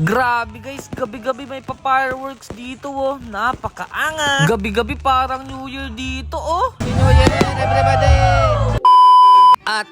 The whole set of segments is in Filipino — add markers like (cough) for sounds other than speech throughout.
Grabe guys, gabi-gabi may pa-fireworks dito oh. Napakaangat. Gabi-gabi parang New Year dito oh. New Year everybody! At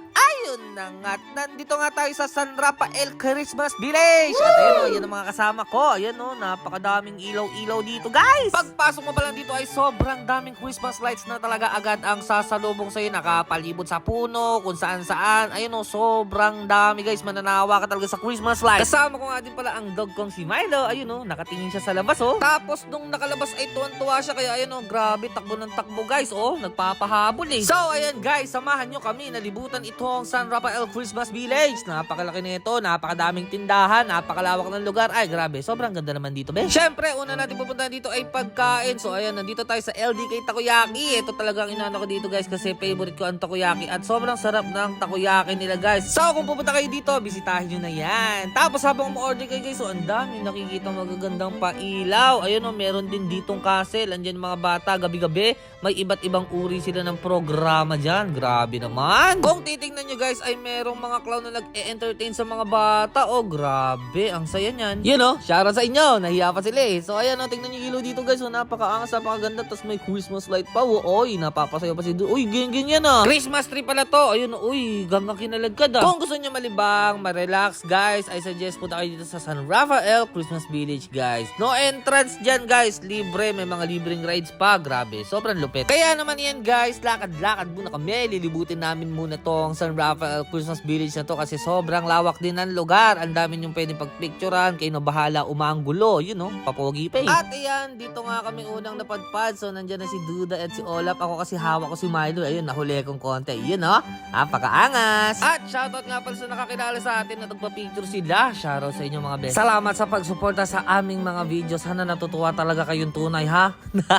ayun na nga, nandito nga tayo sa San Rafael Christmas Village. At ayun oh, ang mga kasama ko. Ayan oh, napakadaming ilaw-ilaw dito guys. Pagpasok mo pa lang dito ay sobrang daming Christmas lights na talaga agad ang sasalubong sa'yo. Nakapalibot sa puno, kung saan saan. Ayun oh, sobrang dami guys. Mananawa ka talaga sa Christmas lights. Kasama ko nga din pala ang dog kong si Milo. Ayun oh, nakatingin siya sa labas oh. Tapos nung nakalabas ay tuwan-tuwa siya. Kaya ayun oh, grabe, takbo ng takbo guys. Oh, nagpapahabol eh. So ayan guys, samahan nyo kami. Nalibutan itong San Rafael Christmas Village. Napakalaki nito, napakadaming tindahan, napakalawak ng lugar. Ay grabe, sobrang ganda naman dito be. Syempre, una natin pupuntahan dito ay pagkain. So ayan, nandito tayo sa LDK Takoyaki. Ito talagang inano ko dito guys kasi favorite ko ang takoyaki at sobrang sarap ng takoyaki nila guys. So kung pupunta kayo dito, bisitahin nyo na yan. Tapos habang mo-order kayo guys, so ang dami nakikita magagandang pailaw. Ayun o, meron din ditong castle. Andyan mga bata, gabi-gabi. May iba't ibang uri sila ng programa dyan. Grabe naman. Kung titingnan nyo guys, ay merong mga clown na nag-e-entertain sa mga bata. Oh, grabe. Ang saya niyan. Yun o, shoutout sa inyo. Nahiya pa sila eh. So ayan o, tingnan yung ilaw dito guys. So napakaangas, napakaganda. Tapos may Christmas light pa. Oh, oy, napapasayo pa si Du. Uy, ganyan yan ah. Christmas tree pala to. Ayun, uy, ganggang kinalagkad ah. Kung gusto nyo malibang, ma-relax guys, I suggest punta kayo dito sa San Rafael Christmas Village guys. No entrance dyan guys. Libre, may mga libreng rides pa. Grabe, sobrang lupit. Kaya naman yan guys, lakad-lakad muna kami. Lilibutin namin muna tong San Rafael Christmas Village na to kasi sobrang lawak din ng lugar. Ang dami yung pwedeng pagpicturean. Kayo na bahala umanggulo. Yun know, papogi pa eh. At ayan, dito nga kami unang napadpad. So nandyan na si Duda at si Olaf. Ako kasi hawak ko si Milo. Ayun, nahuli kong konti. Yun no, napakaangas. At shoutout nga pala sa nakakilala sa atin na nagpa-picture sila. Shoutout sa inyo mga best. Salamat sa pagsuporta sa aming mga videos. Sana natutuwa talaga kayong tunay ha.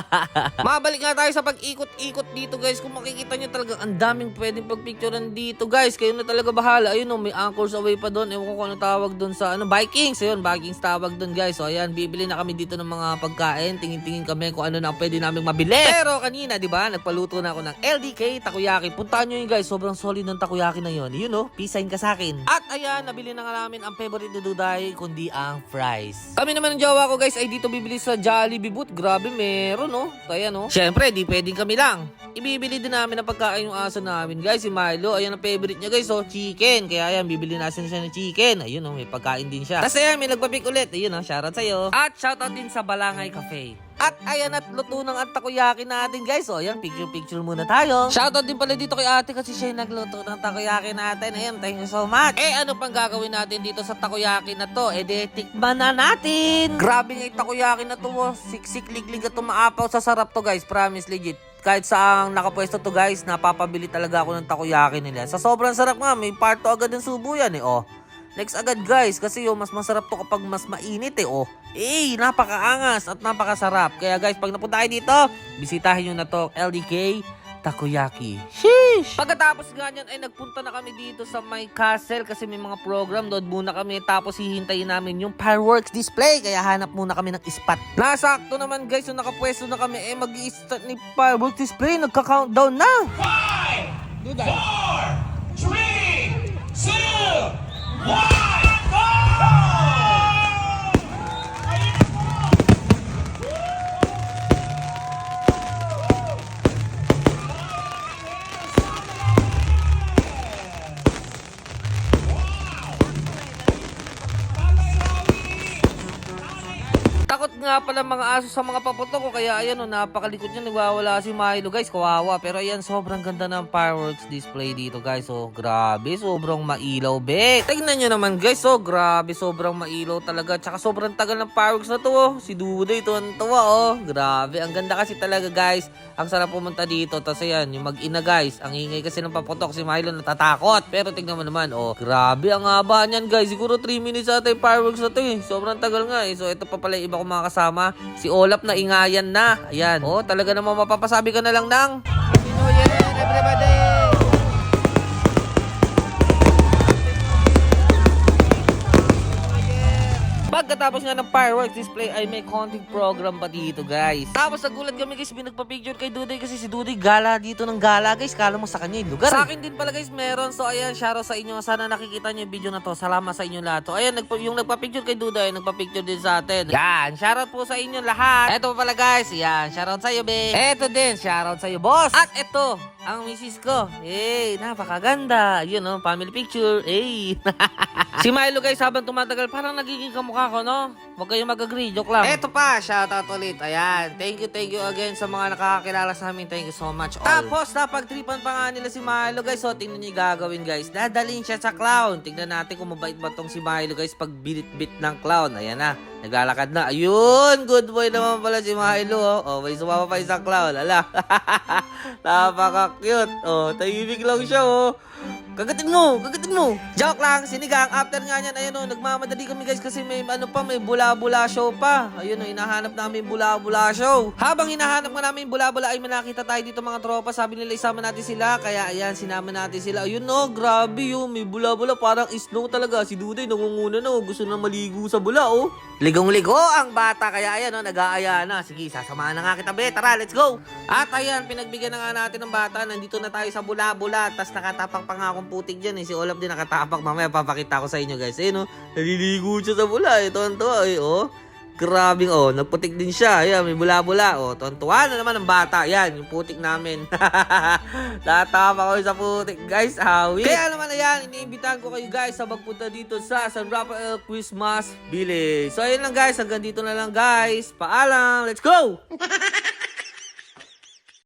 (laughs) Mabalik nga tayo sa pag-ikot-ikot dito guys. Kung makikita nyo talaga ang daming pwedeng pagpicturean dito guys. Kayo na talaga bahala. Ayun oh, may anchors away pa doon. Ewan ko kung ano tawag doon sa ano, Vikings. Ayun, Vikings tawag doon guys. So ayan, bibili na kami dito ng mga pagkain. Tingin-tingin kami kung ano na pwede namin mabili. Pero kanina, di ba, nagpaluto na ako ng LDK Takoyaki. Puntahan nyo yun guys. Sobrang solid ng takoyaki na yun. Yun oh, pisahin ka sa akin. At ayan, nabili na nga namin ang favorite ni Duday, kundi ang fries. Kami naman ng jowa ko guys ay dito bibili sa Jollibee Boot. Grabe, meron no. Kaya no. Syempre, di pwedeng kami lang. Ibibili din namin ang pagkain yung aso namin guys. Si Milo, ayan ang favorite niya guys. So, chicken. Kaya ayan, bibili natin siya ng chicken. Ayun oh, may pagkain din siya. Tapos ayan, may nagpapik ulit. Ayun oh, shoutout sa'yo. At shoutout din sa Balangay Cafe. At ayan at luto ng ang takoyaki natin guys. So ayan, picture-picture muna tayo. Shoutout din pala dito kay ate kasi siya yung nagluto ng takoyaki natin. Ayan, thank you so much. Eh ano pang gagawin natin dito sa takoyaki na to? Eh di, tikman na natin. Grabe nga yung takoyaki na to. oh. Siksik liglig at tumaapaw sa sarap to guys. Promise legit kahit saang nakapwesto to guys, napapabili talaga ako ng takoyaki nila. Sa sobrang sarap nga, may part to agad ng subo yan eh, oh. Next agad guys, kasi yung mas masarap to kapag mas mainit eh, oh. Eh, napakaangas at napakasarap. Kaya guys, pag napunta kayo dito, bisitahin nyo na to, LDK Takoyaki. Sheesh! Pagkatapos nga niyan ay nagpunta na kami dito sa my castle kasi may mga program. Doon muna kami tapos hihintayin namin yung fireworks display. Kaya hanap muna kami ng spot. Nasakto naman guys, so nakapwesto na kami eh mag start ni fireworks display. Nagka-countdown na! 5, 4, 3, 2, 1! Nga pala mga aso sa mga paputok ko kaya ayan o napakalikot niya nagwawala si Milo guys kawawa. Pero ayan sobrang ganda ng fireworks display dito guys so grabe sobrang mailaw be. Tingnan nyo naman guys so grabe sobrang mailaw talaga. Tsaka sobrang tagal ng fireworks na to oh. si Duda ito ang tuwa oh. Grabe ang ganda kasi talaga guys. Ang sarap pumunta dito tapos ayan yung mag-ina guys ang ingay kasi ng paputok si Milo natatakot. Pero tingnan mo naman oh grabe ang haba niyan guys. Siguro 3 minutes ata yung fireworks na to eh. Sobrang tagal nga eh. So ito pa pala iba kong mga kasama. Si Olaf na ingayan na. Ayan. Oh talaga namang mapapasabi ka na lang ng New Year everybody! Pagkatapos nga ng fireworks display ay may konting program pa dito guys. Tapos nagulat kami guys, may nagpa-picture kay Dudoy kasi si Dudoy gala dito ng gala guys. Kala mo sa kanya yung lugar. Sa akin din pala guys meron. So ayan, shoutout sa inyo. Sana nakikita niyo yung video na to. Salamat sa inyo lahat. So ayan, nagpa- yung nagpa-picture kay Dudoy, nagpa-picture din sa atin. Yan, shoutout po sa inyo lahat. Eto pa pala guys, yan, shoutout sa iyo, be. Eto din, shoutout sa iyo, boss. At eto, ang misis ko. Hey, napakaganda. Yun, no, family picture. Hey. (laughs) si Milo guys, habang tumatagal, parang nagiging kamukha ko, no? Huwag kayong mag-agree, joke lang. Eto pa, shoutout ulit. Ayan, thank you, thank you again sa mga nakakakilala sa amin. Thank you so much all. Tapos, napagtripan pa nga nila si Milo guys. So, tingnan nyo gagawin guys. Dadalhin siya sa clown. Tingnan natin kung mabait ba tong si Milo guys pag binit-bit ng clown. Ayan na, naglalakad na. Ayun, good boy naman pala si Milo. Oh, oh may sumama pa isang clown. Ala, (laughs) napaka-cute. Oh, tahimik lang siya oh. Kagatin mo, kagatin mo. Joke lang, sinigang. After nga niyan, ayun o, nagmamadali kami guys kasi may ano pa, may bula-bula show pa. Ayun o, hinahanap namin bula-bula show. Habang hinahanap nga namin bula-bula ay may nakita tayo dito mga tropa. Sabi nila isama natin sila. Kaya ayan, sinama natin sila. Ayun o, grabe yun. May bula-bula. Parang snow talaga. Si Duday nangunguna na. oh. Gusto na maligo sa bula oh. Ligong-ligo ang bata. Kaya ayan o, nag-aaya na. Sige, sasamahan na nga kita be. Tara, let's go. At ayan, pinagbigyan na nga natin ng bata. Nandito na tayo sa bula-bula. Tapos nakatapak pa nga akong putik dyan eh. Si Olaf din nakatapak. Mamaya papakita ko sa inyo guys. Ayun o, naliligo siya sa bula. Eh, tuwan-tuwa eh. Oh. Grabing, oh, nagputik din siya. Ayan, may bula-bula. Oh, tuwan-tuwa na naman ang bata. Yan, yung putik namin. (laughs) Tatapa ko sa putik, guys. Hawi. Kaya naman, ayan, iniimbitahan ko kayo, guys, sa magpunta dito sa San Rafael Christmas Village. So, ayun lang, guys. Hanggang dito na lang, guys. Paalam. Let's go! (laughs)